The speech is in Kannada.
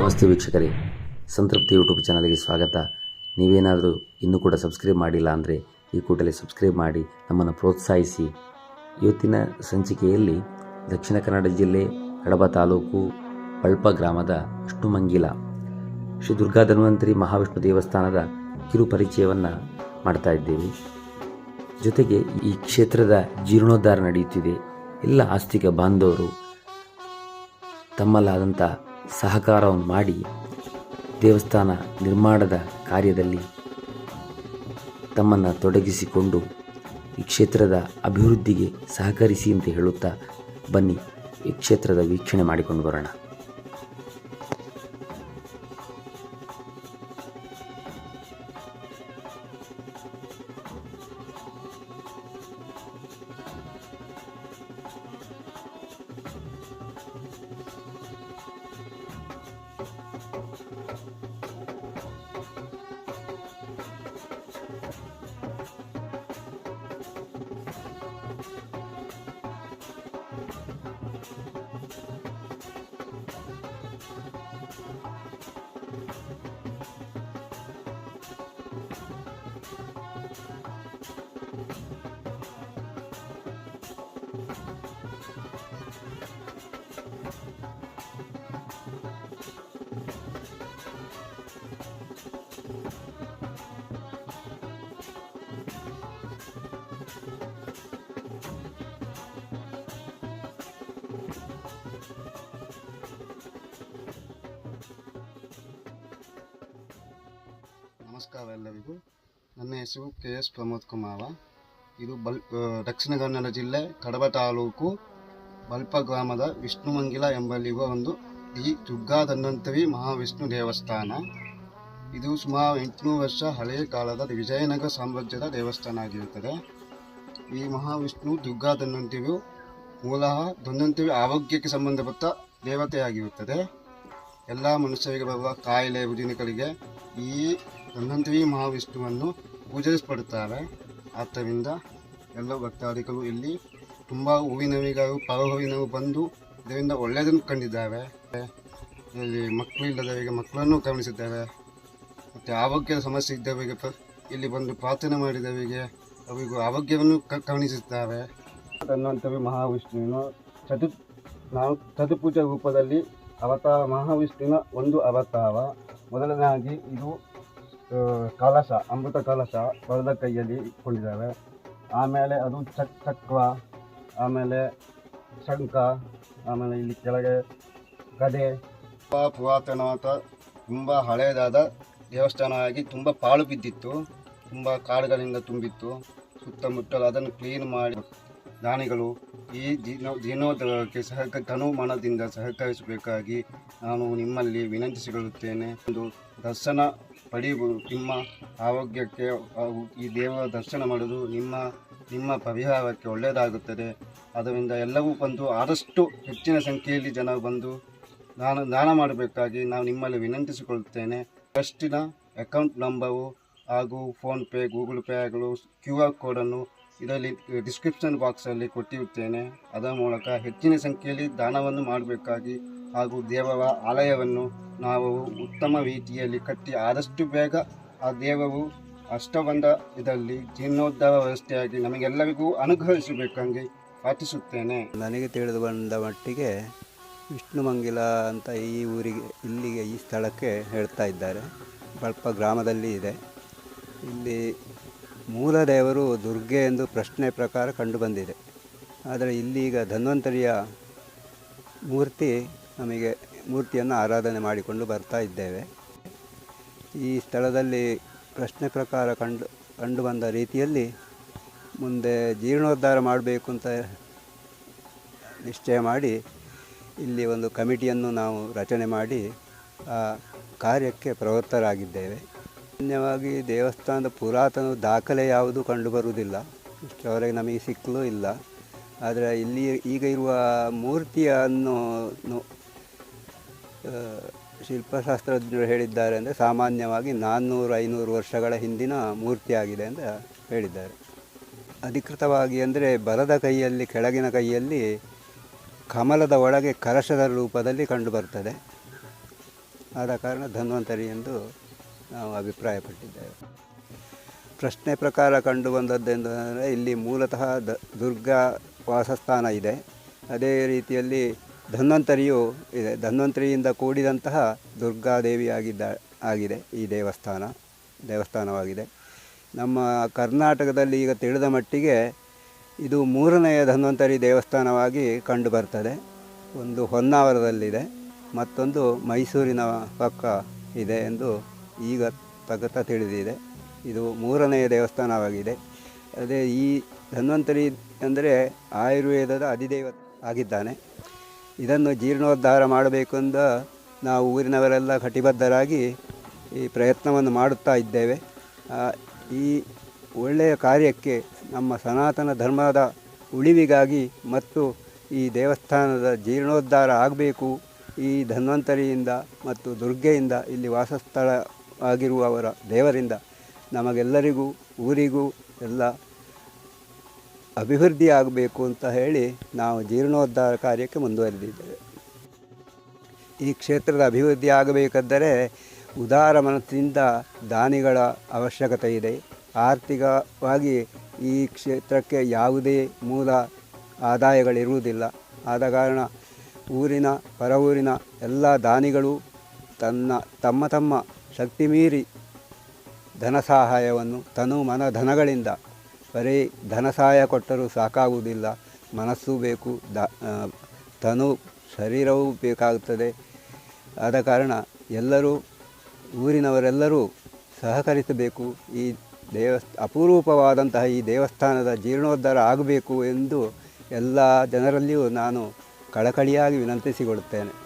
ನಮಸ್ತೆ ವೀಕ್ಷಕರೇ. ಸಂತೃಪ್ತಿ ಯೂಟ್ಯೂಬ್ ಚಾನಲ್ಗೆ ಸ್ವಾಗತ. ನೀವೇನಾದರೂ ಇನ್ನೂ ಕೂಡ ಸಬ್ಸ್ಕ್ರೈಬ್ ಮಾಡಿಲ್ಲ ಅಂದರೆ ಈ ಕೂಡಲೇ ಸಬ್ಸ್ಕ್ರೈಬ್ ಮಾಡಿ ನಮ್ಮನ್ನು ಪ್ರೋತ್ಸಾಹಿಸಿ. ಇವತ್ತಿನ ಸಂಚಿಕೆಯಲ್ಲಿ ದಕ್ಷಿಣ ಕನ್ನಡ ಜಿಲ್ಲೆ, ಕಡಬ ತಾಲೂಕು, ಪಳ್ಪ ಗ್ರಾಮದ ವಿಷ್ಣುಮಂಗಿಲ ಶ್ರೀ ದುರ್ಗಾ ಧನ್ವಂತರಿ ಮಹಾವಿಷ್ಣು ದೇವಸ್ಥಾನದ ಕಿರು ಪರಿಚಯವನ್ನು ಮಾಡ್ತಾ ಇದ್ದೇವೆ. ಜೊತೆಗೆ ಈ ಕ್ಷೇತ್ರದ ಜೀರ್ಣೋದ್ಧಾರ ನಡೆಯುತ್ತಿದೆ. ಎಲ್ಲ ಆಸ್ತಿಕ ಬಾಂಧವರು ತಮ್ಮಲ್ಲಾದಂಥ ಸಹಕಾರವನ್ನು ಮಾಡಿ ದೇವಸ್ಥಾನ ನಿರ್ಮಾಣದ ಕಾರ್ಯದಲ್ಲಿ ತಮ್ಮನ್ನು ತೊಡಗಿಸಿಕೊಂಡು ಈ ಕ್ಷೇತ್ರದ ಅಭಿವೃದ್ಧಿಗೆ ಸಹಕರಿಸಿ ಅಂತ ಹೇಳುತ್ತಾ ಬನ್ನಿ ಈ ಕ್ಷೇತ್ರದ ವೀಕ್ಷಣೆ ಮಾಡಿಕೊಂಡು ಬರೋಣ. ನಮಸ್ಕಾರ ಎಲ್ಲರಿಗೂ. ನನ್ನ ಹೆಸರು ಕೆ ಎಸ್ ಪ್ರಮೋದ್ ಕುಮಾರ. ಇದು ಬಲ್ ದಕ್ಷಿಣ ಕನ್ನಡ ಜಿಲ್ಲೆ ಕಡಬ ತಾಲೂಕು ಬಲ್ಪ ಗ್ರಾಮದ ವಿಷ್ಣುಮಂಗಿಲ ಎಂಬಲ್ಲಿರುವ ಒಂದು ಈ ದುರ್ಗಾ ಧನ್ವಂತರಿ ಮಹಾವಿಷ್ಣು ದೇವಸ್ಥಾನ. ಇದು ಸುಮಾರು ಎಂಟುನೂರು ವರ್ಷ ಹಳೆಯ ಕಾಲದ ವಿಜಯನಗರ ಸಾಮ್ರಾಜ್ಯದ ದೇವಸ್ಥಾನ ಆಗಿರುತ್ತದೆ. ಈ ಮಹಾವಿಷ್ಣು ದುರ್ಗಾ ಧನ್ವಂತರಿಯು ಮೂಲತಃ ಧನ್ವಂತರಿ ಆರೋಗ್ಯಕ್ಕೆ ಸಂಬಂಧಪಟ್ಟ ದೇವತೆಯಾಗಿರುತ್ತದೆ. ಎಲ್ಲ ಮನುಷ್ಯರಿಗೆ ಬರುವ ಕಾಯಿಲೆ ರುಜಿನಗಳಿಗೆ ಈ ಧನ್ವಂತರಿ ಮಹಾವಿಷ್ಣುವನ್ನು ಪೂಜಿಸಲ್ಪಡುತ್ತಾರೆ. ಆದ್ದರಿಂದ ಎಲ್ಲ ಭಕ್ತಾದಿಗಳು ಇಲ್ಲಿ ತುಂಬ ಹೂವಿನವಿಗಳು ಪರ ಹೂವಿನವು ಬಂದು ಇದರಿಂದ ಒಳ್ಳೆಯದನ್ನು ಕಂಡಿದ್ದಾರೆ. ಇಲ್ಲಿ ಮಕ್ಕಳು ಇಲ್ಲದವರಿಗೆ ಮಕ್ಕಳನ್ನು ಗಮನಿಸಿದ್ದಾರೆ. ಮತ್ತು ಆರೋಗ್ಯದ ಸಮಸ್ಯೆ ಇದ್ದವರಿಗೆ ಇಲ್ಲಿ ಬಂದು ಪ್ರಾರ್ಥನೆ ಮಾಡಿದವರಿಗೆ ಅವರಿಗೂ ಆರೋಗ್ಯವನ್ನು ಗಮನಿಸುತ್ತಾರೆ. ಧನ್ವಂತರಿ ಮಹಾವಿಷ್ಣುವಿನ ಚತು ನಾವು ಚತುಪೂಜ ರೂಪದಲ್ಲಿ ಅವತಾರ ಮಹಾವಿಷ್ಣುವಿನ ಒಂದು ಅವತಾರ. ಮೊದಲನೇದಾಗಿ ಇದು ಕಲಶ, ಅಮೃತ ಕಲಶ ಪರದ ಕೈಯಲ್ಲಿ ಇಟ್ಕೊಂಡಿದ್ದಾವೆ ಆಮೇಲೆ ಅದು ಚಕ್, ಚಕ್ರ, ಆಮೇಲೆ ಶಂಖ, ಆಮೇಲೆ ಇಲ್ಲಿ ಕೆಳಗೆ ಗದೆ. ತುಂಬ ಪುರಾತನವಾದ ತುಂಬ ಹಳೆಯದಾದ ದೇವಸ್ಥಾನವಾಗಿ ತುಂಬ ಪಾಳು ಬಿದ್ದಿತ್ತು. ತುಂಬ ಕಾಡುಗಳಿಂದ ತುಂಬಿತ್ತು. ಸುತ್ತಮುತ್ತಲು ಅದನ್ನು ಕ್ಲೀನ್ ಮಾಡಿ ದಾನಿಗಳು ಈ ಜೀರ್ಣೋ ಸಹಕ ತನುಮಾನದಿಂದ ಸಹಕರಿಸಬೇಕಾಗಿ ನಾನು ನಿಮ್ಮಲ್ಲಿ ವಿನಂತಿಸಿಕೊಳ್ಳುತ್ತೇನೆ. ಒಂದು ದರ್ಶನ ಪಡೆಯುವ ನಿಮ್ಮ ಆರೋಗ್ಯಕ್ಕೆ ಈ ದೇವರ ದರ್ಶನ ಮಾಡುವುದು ನಿಮ್ಮ ನಿಮ್ಮ ಪರಿಹಾರಕ್ಕೆ ಒಳ್ಳೆಯದಾಗುತ್ತದೆ. ಅದರಿಂದ ಎಲ್ಲವೂ ಬಂದು ಆದಷ್ಟು ಹೆಚ್ಚಿನ ಸಂಖ್ಯೆಯಲ್ಲಿ ಜನ ಬಂದು ದಾನ ದಾನ ಮಾಡಬೇಕಾಗಿ ನಾವು ನಿಮ್ಮಲ್ಲಿ ವಿನಂತಿಸಿಕೊಳ್ಳುತ್ತೇನೆ. ಟ್ರಸ್ಟಿನ ಅಕೌಂಟ್ ನಂಬರು ಹಾಗೂ ಫೋನ್ಪೇ, ಗೂಗಲ್ ಪೇಗಳು ಕ್ಯೂ ಆರ್ ಕೋಡನ್ನು ಇದರಲ್ಲಿ ಡಿಸ್ಕ್ರಿಪ್ಷನ್ ಬಾಕ್ಸಲ್ಲಿ ಕೊಟ್ಟಿರುತ್ತೇನೆ. ಅದರ ಮೂಲಕ ಹೆಚ್ಚಿನ ಸಂಖ್ಯೆಯಲ್ಲಿ ದಾನವನ್ನು ಮಾಡಬೇಕಾಗಿ ಹಾಗೂ ದೇವರ ಆಲಯವನ್ನು ನಾವು ಉತ್ತಮ ರೀತಿಯಲ್ಲಿ ಕಟ್ಟಿ ಆದಷ್ಟು ಬೇಗ ಆ ದೇವರು ಅಷ್ಟಬಂಧ ಇದರಲ್ಲಿ ಜೀರ್ಣೋದ್ಧಾರ ವ್ಯವಸ್ಥೆಯಾಗಿ ನಮಗೆಲ್ಲರಿಗೂ ಅನುಗ್ರಹಿಸಬೇಕಂಗೆ ಪ್ರಾರ್ಥಿಸುತ್ತೇನೆ. ನನಗೆ ತಿಳಿದು ಬಂದ ಮಟ್ಟಿಗೆ ವಿಷ್ಣುಮಂಗಿಲ ಅಂತ ಈ ಊರಿಗೆ, ಇಲ್ಲಿಗೆ ಈ ಸ್ಥಳಕ್ಕೆ ಹೇಳ್ತಾ ಇದ್ದಾರೆ. ಸ್ವಲ್ಪ ಗ್ರಾಮದಲ್ಲಿ ಇದೆ. ಇಲ್ಲಿ ಮೂಲ ದೇವರು ದುರ್ಗೆ ಎಂದು ಪ್ರಶ್ನೆ ಪ್ರಕಾರ ಕಂಡುಬಂದಿದೆ. ಆದರೆ ಇಲ್ಲಿಗ ಧನ್ವಂತರಿಯ ಮೂರ್ತಿ ನಮಗೆ ಮೂರ್ತಿಯನ್ನು ಆರಾಧನೆ ಮಾಡಿಕೊಂಡು ಬರ್ತಾ ಇದ್ದೇವೆ. ಈ ಸ್ಥಳದಲ್ಲಿ ಪ್ರಶ್ನೆ ಪ್ರಕಾರ ಕಂಡು, ಕಂಡುಬಂದ ರೀತಿಯಲ್ಲಿ ಮುಂದೆ ಜೀರ್ಣೋದ್ಧಾರ ಮಾಡಬೇಕು ಅಂತ ನಿಶ್ಚಯ ಮಾಡಿ ಇಲ್ಲಿ ಒಂದು ಕಮಿಟಿಯನ್ನು ನಾವು ರಚನೆ ಮಾಡಿ ಆ ಕಾರ್ಯಕ್ಕೆ ಪ್ರವೃತ್ತರಾಗಿದ್ದೇವೆ. ಸಾಮಾನ್ಯವಾಗಿ ದೇವಸ್ಥಾನದ ಪುರಾತನ ದಾಖಲೆ ಯಾವುದು ಕಂಡುಬರುವುದಿಲ್ಲ ಇಷ್ಟವರೆಗೆ ನಮಗೆ ಸಿಕ್ಕಲೂ ಇಲ್ಲ. ಆದರೆ ಇಲ್ಲಿ ಈಗ ಇರುವ ಮೂರ್ತಿಯನ್ನು ಶಿಲ್ಪಶಾಸ್ತ್ರಜ್ಞರು ಹೇಳಿದ್ದಾರೆ ಅಂದರೆ ಸಾಮಾನ್ಯವಾಗಿ ನಾನ್ನೂರು, ಐನೂರು ವರ್ಷಗಳ ಹಿಂದಿನ ಮೂರ್ತಿಯಾಗಿದೆ ಅಂತ ಹೇಳಿದ್ದಾರೆ. ಅಧಿಕೃತವಾಗಿ ಅಂದರೆ ಬಲದ ಕೈಯಲ್ಲಿ, ಕೆಳಗಿನ ಕೈಯಲ್ಲಿ ಕಮಲದ ಒಳಗೆ ಕಲಶದ ರೂಪದಲ್ಲಿ ಕಂಡುಬರ್ತದೆ ಆದ ಕಾರಣ ಧನ್ವಂತರಿ ಎಂದು ನಾವು ಅಭಿಪ್ರಾಯಪಟ್ಟಿದ್ದೇವೆ. ಪ್ರಶ್ನೆ ಪ್ರಕಾರ ಕಂಡು ಬಂದದ್ದೆಂದರೆ ಇಲ್ಲಿ ಮೂಲತಃ ದ ದುರ್ಗಾ ವಾಸಸ್ಥಾನ ಇದೆ. ಅದೇ ರೀತಿಯಲ್ಲಿ ಧನ್ವಂತರಿಯು ಇದೆ. ಧನ್ವಂತರಿಯಿಂದ ಕೂಡಿದಂತಹ ದುರ್ಗಾದೇವಿಯಾಗಿದ್ದ ಆಗಿದೆ ಈ ದೇವಸ್ಥಾನ, ದೇವಸ್ಥಾನವಾಗಿದೆ. ನಮ್ಮ ಕರ್ನಾಟಕದಲ್ಲಿ ಈಗ ತಿಳಿದ ಮಟ್ಟಿಗೆ ಇದು ಮೂರನೆಯ ಧನ್ವಂತರಿ ದೇವಸ್ಥಾನವಾಗಿ ಕಂಡುಬರ್ತದೆ ಒಂದು ಹೊನ್ನಾವರದಲ್ಲಿದೆ. ಮತ್ತೊಂದು ಮೈಸೂರಿನ ಪಕ್ಕ ಇದೆ ಎಂದು ಈಗ ತಗತ ತಿಳಿದಿದೆ. ಇದು ಮೂರನೆಯ ದೇವಸ್ಥಾನವಾಗಿದೆ. ಅದೇ ಈ ಧನ್ವಂತರಿ ಅಂದರೆ ಆಯುರ್ವೇದದ ಅಧಿದೇವ ಆಗಿದ್ದಾನೆ. ಇದನ್ನು ಜೀರ್ಣೋದ್ಧಾರ ಮಾಡಬೇಕು ಅಂತ ನಾವು ಊರಿನವರೆಲ್ಲ ಕಟಿಬದ್ಧರಾಗಿ ಈ ಪ್ರಯತ್ನವನ್ನು ಮಾಡುತ್ತಾ ಇದ್ದೇವೆ. ಈ ಒಳ್ಳೆಯ ಕಾರ್ಯಕ್ಕೆ ನಮ್ಮ ಸನಾತನ ಧರ್ಮದ ಉಳಿವಿಗಾಗಿ ಮತ್ತು ಈ ದೇವಸ್ಥಾನದ ಜೀರ್ಣೋದ್ಧಾರ ಆಗಬೇಕು ಈ ಧನ್ವಂತರಿಯಿಂದ ಮತ್ತು ದುರ್ಗೆಯಿಂದ ಇಲ್ಲಿ ವಾಸಸ್ಥಳ ಆಗಿರುವವರ ದೇವರಿಂದ ನಮಗೆಲ್ಲರಿಗೂ, ಊರಿಗೂ ಎಲ್ಲ ಅಭಿವೃದ್ಧಿ ಆಗಬೇಕು ಅಂತ ಹೇಳಿ ನಾವು ಜೀರ್ಣೋದ್ಧಾರ ಕಾರ್ಯಕ್ಕೆ ಮುಂದುವರೆದಿದ್ದೇವೆ. ಈ ಕ್ಷೇತ್ರದ ಅಭಿವೃದ್ಧಿ ಆಗಬೇಕಾದರೆ ಉದಾರ ಮನಸ್ಸಿನಿಂದ ದಾನಿಗಳ ಅವಶ್ಯಕತೆ ಇದೆ. ಆರ್ಥಿಕವಾಗಿ ಈ ಕ್ಷೇತ್ರಕ್ಕೆ ಯಾವುದೇ ಮೂಲ ಆದಾಯಗಳಿರುವುದಿಲ್ಲ. ಆದ ಕಾರಣ ಊರಿನ ಪರ ಊರಿನ ಎಲ್ಲ ದಾನಿಗಳು ತನ್ನ, ತಮ್ಮ ತಮ್ಮ ಶಕ್ತಿ ಮೀರಿ ಧನ ಸಹಾಯವನ್ನು ತನು ಮನ ಧನಗಳಿಂದ, ಬರೀ ಧನ ಸಹಾಯ ಕೊಟ್ಟರೂ ಸಾಕಾಗುವುದಿಲ್ಲ. ಮನಸ್ಸು ಬೇಕು, ದ ತನು ಶರೀರವೂ ಬೇಕಾಗುತ್ತದೆ. ಆದ ಕಾರಣ ಎಲ್ಲರೂ, ಊರಿನವರೆಲ್ಲರೂ ಸಹಕರಿಸಬೇಕು. ಈ ದೇವಸ್, ಅಪರೂಪವಾದಂತಹ ಈ ದೇವಸ್ಥಾನದ ಜೀರ್ಣೋದ್ಧಾರ ಆಗಬೇಕು ಎಂದು ಎಲ್ಲ ಜನರಲ್ಲಿಯೂ ನಾನು ಕಳಕಳಿಯಾಗಿ ವಿನಂತಿಸಿಕೊಳ್ಳುತ್ತೇನೆ.